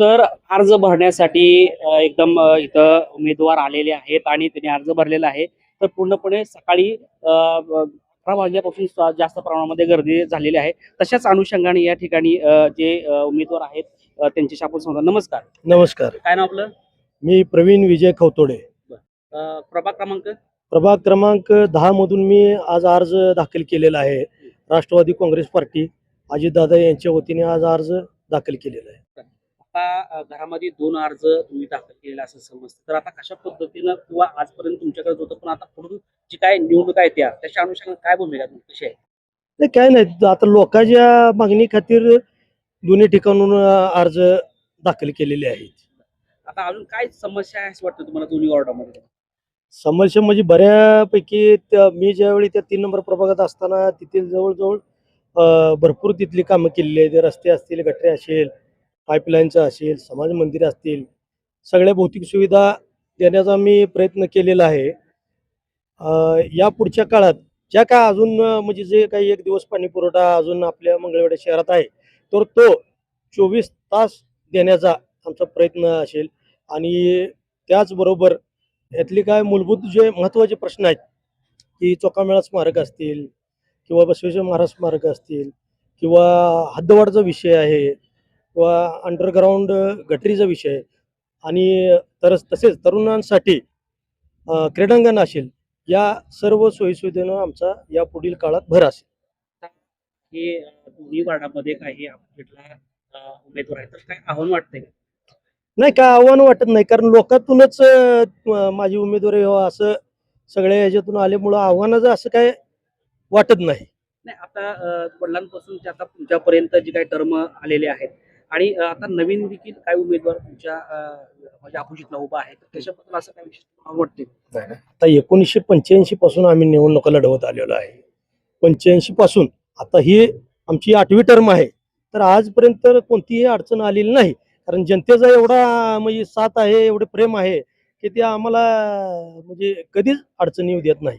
तर अर्ज भरण्यासाठी एकदम इथं उमेदवार आलेले आहेत आणि त्यांनी अर्ज भरलेला आहे. तर पूर्णपणे सकाळी अकरा वाजल्यापासून जास्त प्रमाणामध्ये गर्दी झालेली आहे. तशाच अनुषंगाने या ठिकाणी जे उमेदवार आहेत त्यांच्याशी आपण सांगतो नमस्कार. नमस्कार. काय नाव आपलं? मी प्रवीण विजय खवतोडे. प्रभाग क्रमांक? प्रभाग क्रमांक दहा मधून मी आज अर्ज दाखल केलेला आहे. राष्ट्रवादी काँग्रेस पार्टी अजितदादा यांच्या वतीने आज अर्ज दाखल केलेला आहे. आता घरामध्ये दोन अर्ज तुम्ही दाखल केलेला असं समजतं. तर आता कशा पद्धतीनं किंवा आजपर्यंत तुमच्याकडे होतं पण आता पुढून जी काय निवडणूक आहे त्या त्याच्या अनुषंगाने काय भूमिका कशी आहे? नाही काय नाही. आता लोकांच्या मागणी खातीर दोन्ही ठिकाणून अर्ज दाखल केलेले आहेत. आता अजून काय समस्या आहे असं वाटतं तुम्हाला दोन्ही वॉर्डामध्ये? समस्या म्हणजे बऱ्यापैकी मी ज्यावेळी त्या तीन नंबर प्रभागात असताना तिथे जवळजवळ भरपूर तिथली कामं केलेली आहेत. रस्ते असतील गटरे असेल पाईपलाईनचं असेल समाज मंदिर असतील सगळ्या भौतिक सुविधा देण्याचा मी प्रयत्न केलेला आहे. या पुढच्या काळात ज्या काय अजून म्हणजे जे काही एक दिवस पाणी पुरवठा अजून आपल्या मंगळवेढा शहरात आहे तर तो चोवीस तास देण्याचा आमचा प्रयत्न असेल. आणि त्याचबरोबर यातले काय मूलभूत जे महत्त्वाचे प्रश्न आहेत की चोकामेळा स्मारक असतील किंवा बसवेश्वर महाराज स्मारक असतील किंवा हद्दवाढचा विषय आहे किंवा अंडरग्राऊंड गटरीचा विषय आणि तर तसेच तरुणांसाठी क्रीडांगण असेल या सर्व सोयीसुविधेनं आमचा या पुढील काळात भर असेल. हे दोन्ही वॉर्डामध्ये काही उमेदवार आहेत. तर काय आव्हान वाटतंय? नाही काय आव्हान वाटत नाही. कारण लोकातूनच माझी उमेदवारी व्हावं असं सगळ्या ह्याच्यातून आल्यामुळं आव्हानाचं असं काय वाटत नाही. नाही आता वडिलांपासून आता तुमच्यापर्यंत जी काही टर्म आलेले आहेत आणि आता नवीन देखील काही उमेदवार तुमच्या म्हणजे अपोजिटला उभा आहे त्याच्याबद्दल असं काय विशेष वाटते आता एकोणीसशे पंच्याऐंशी पासून आम्ही निवडणुका लढवत आलेलो आहे. पंच्याऐंशी पासून. आता ही आमची आठवी टर्म आहे. तर आजपर्यंत तर कोणतीही अडचण आलेली नाही. कारण जनतेचा एवढा म्हणजे साथ आहे एवढे प्रेम आहे की ते आम्हाला म्हणजे कधीच अडचण येऊ देत नाही.